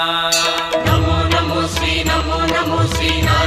నమో నమో శ్రీ నమో నమో శ్రీ నారాయణ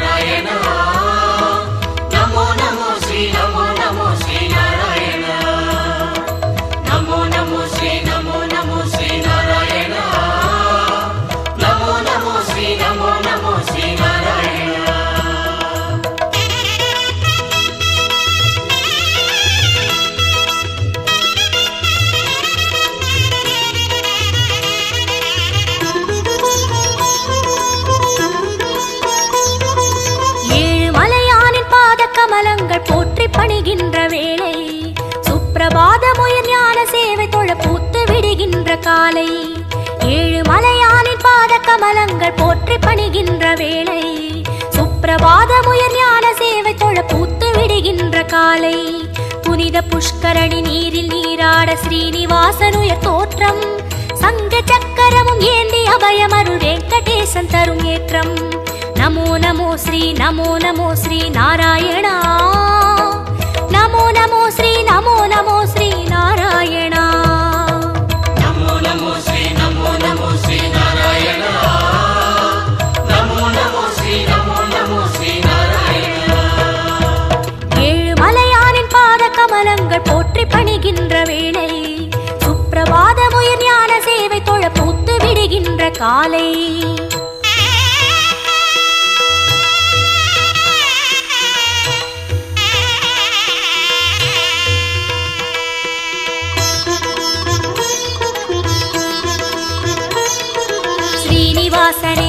பூத்து காலை. ஏழு மலையானின் பாத கமலங்கள் போற்றி பணிகின்ற வேளை. சுப்பிரபாத முயர் ஞான சேவை தொழ பூத்து விடுகின்ற காலை. புனித புஷ்கரணி நீரில் நீராட ஸ்ரீனிவாசனுயர் தோற்றம். சங்க சக்கரமும் ஏந்தி அபயமருள் வெங்கடேசன் தரும் ஏற்றம். நமோ நமோ ஸ்ரீ நமோ நமோ ஸ்ரீ நாராயணா. நமோ நமோ ஸ்ரீ நமோ நமோ ஸ்ரீ நாராயணா. விடுகின்ற பணிகின்ற வேளை சுப்பிரபாதமுயர் ஞான சேவை தொழ பூத்து விடுகின்ற காலை. ஸ்ரீனிவாசனே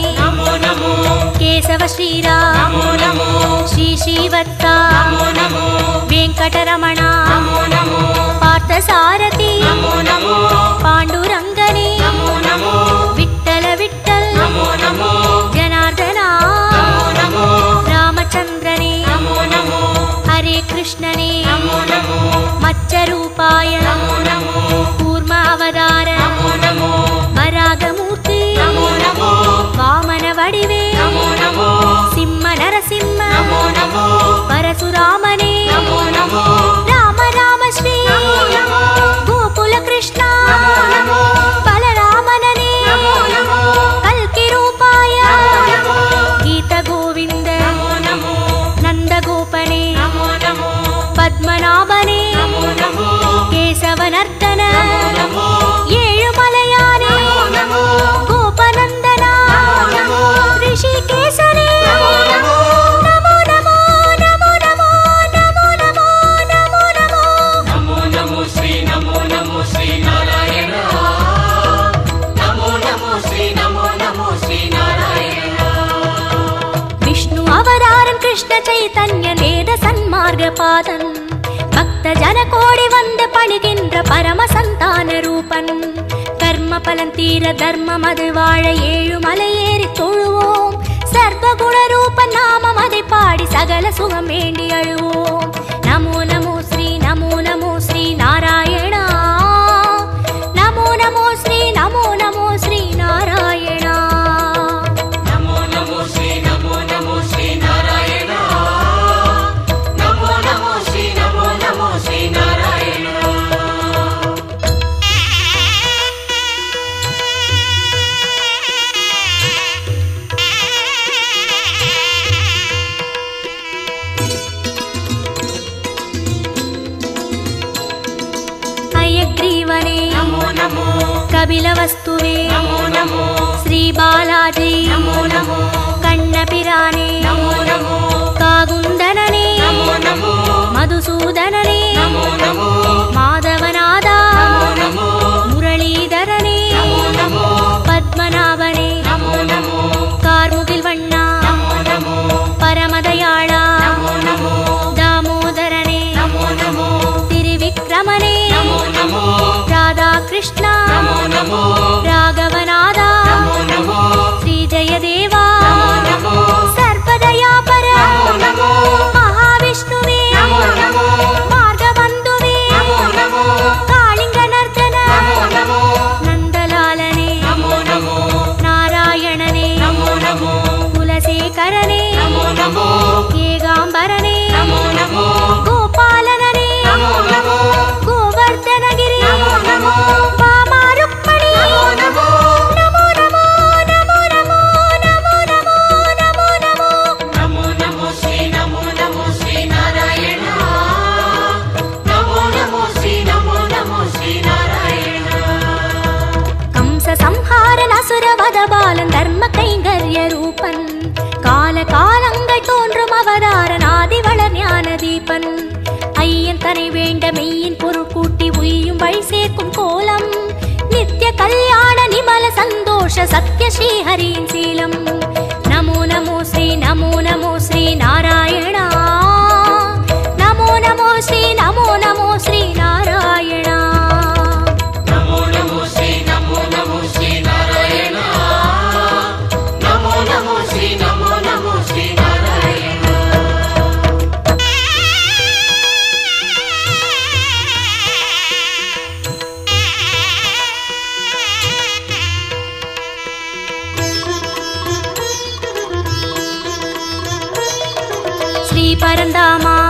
నమో కేశవ శ్రీరామ నమో శ్రీ శ్రీవత్త నమో వెంకటరమణ నమో పార్థసారథి నమో పాండురంగని నమో విట్టల విట్టల్ నమో జనార్దన నమో రామచంద్రని నమో హరే కృష్ణని నమో మత్స్య నరసింహ నమో నమో. పరశురామనే. నమో నమో. రామ రామ శ్రీ. గోకుల కృష్ణ. పద్మనాభనే. కేశవనర్త. சன்மார்க்க பாதன் பக்த ஜன கோடி வந்து பணிகின்ற பரம சந்தான ரூபன். கர்ம பலன் தீர தர்மம் அது வாழ ஏழு மலையேறி தொழுவோம். சர்வகுண ரூப நாமம் அதை பாடி சகல சுகம் வேண்டி அழுவோம். நமோ మాధవే శ్రీ బాలాజీ కన్న పిరానే కాగుందననే మధుసూదననే మాధవనాథ మురళీధరనే పద్మనాభనే కార్ముగిల్ వಣ್ణ పరమదయాళ దామోదరనే తిరివిక్రమనే రాధాకృష్ణ பழி சேர்க்கும் கோலம் நித்திய கல்யாண நிமல சந்தோஷ சத்ய ஸ்ரீஹரியின் சீலம். நமோ நமோ ஸ்ரீ நமோ நமோ ஸ்ரீ நாராயண பரந்தாமா?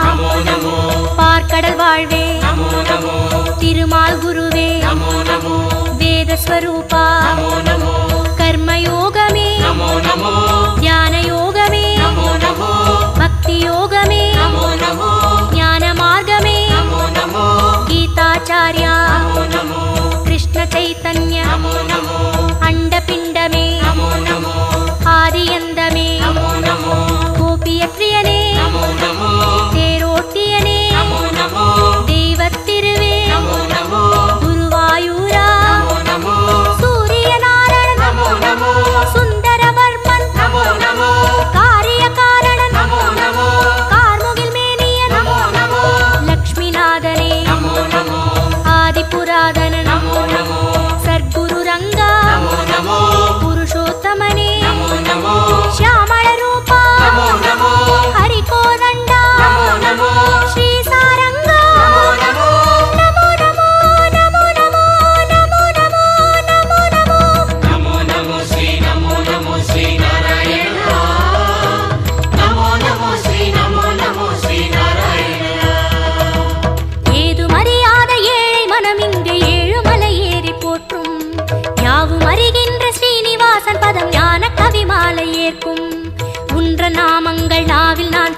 பார்க்கடல் வாழ்வே. திருமால் குருவே. வேதஸ்வரூபா.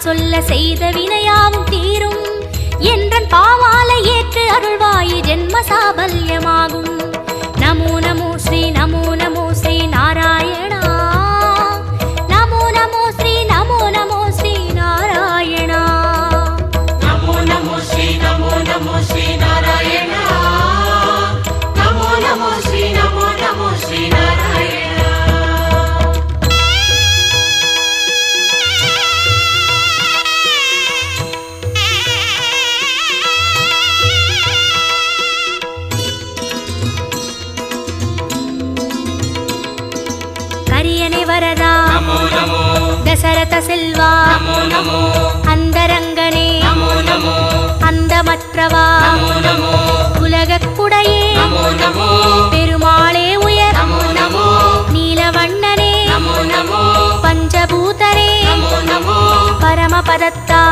சொல்ல செய்த வினையாவும் தீரும். என்றன் பாவாலை ஏற்று அருள்வாயி ஜென்ம சாபல்யமாகும் நமோ நமோ ஸ்ரீ நமோ நமோ ஸ்ரீ நாராயணா. நமோ நமோ ஸ்ரீ நமோ நமோ ஸ்ரீ நாராயணா. நமோ நமோ ஸ்ரீ நமோ நமோ ஸ்ரீ நாராயணா. நமோ நமோ ஸ்ரீ நமோ நமோ ஸ்ரீ நாராயணா சரத செல்வா. அந்தரங்கனே. அந்தமற்றவா. உலகக்குடையே பெருமாளே உயர். நீலவண்ணனே. பஞ்சபூதரே பரமபதத்தா.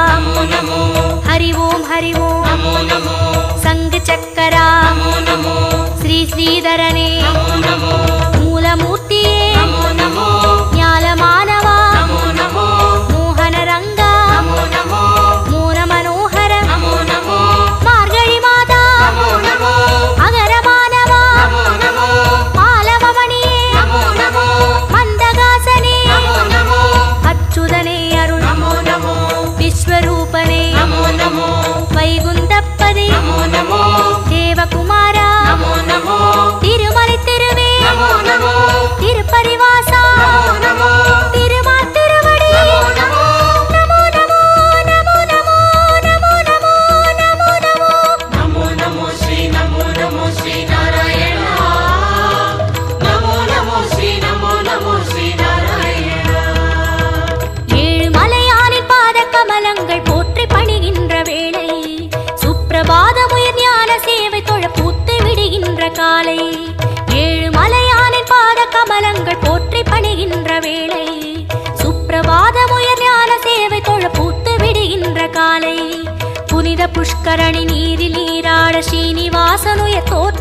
வேளை சுப்பிரபாத முயர் ஞான சேவை தொழ பூத்து விடுகின்ற காலை. புனித புஷ்கரணி நீரில் நீராட ஸ்ரீனிவாசனுய தோற்ற